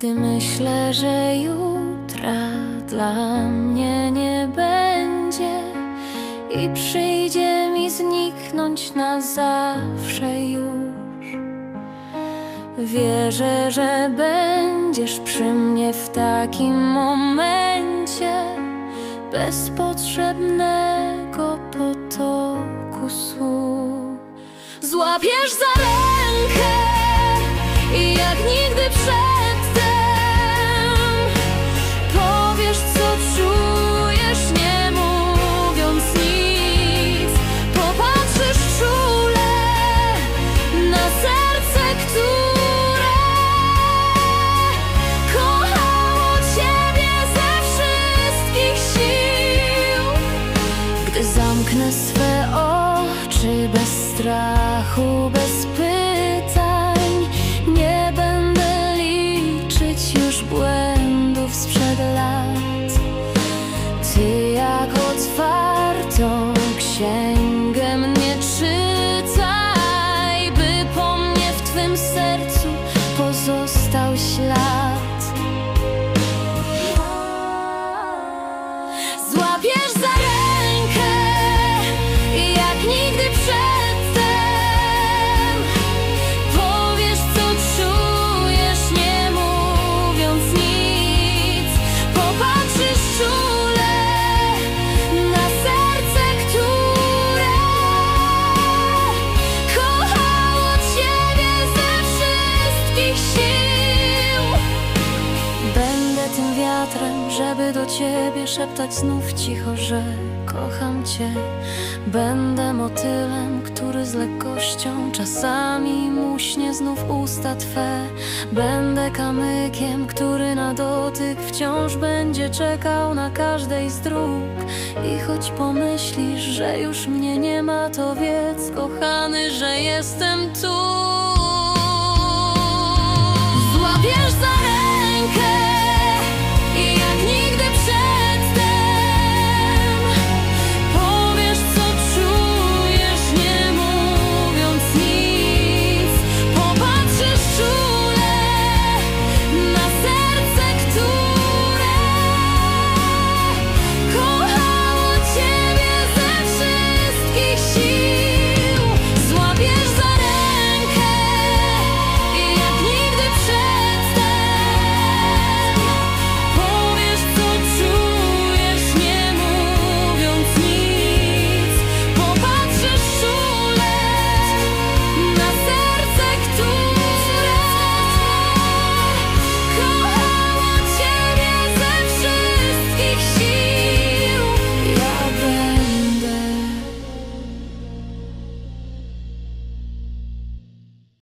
Gdy myślę, że jutra dla mnie nie będzie i przyjdzie mi zniknąć na zawsze już. Wierzę, że będziesz przy mnie w takim momencie bez potrzebnego potoku słów. Złapiesz za rękę i jak nigdy Zamknę swe oczy bez strachu, bez pytań, sił. Będę tym wiatrem, żeby do ciebie szeptać znów cicho, że kocham cię. Będę motylem, który z lekkością czasami muśnie znów usta twe. Będę kamykiem, który na dotyk wciąż będzie czekał na każdej z dróg. I choć pomyślisz, że już mnie nie ma, to wiedz, kochany, że jestem tu.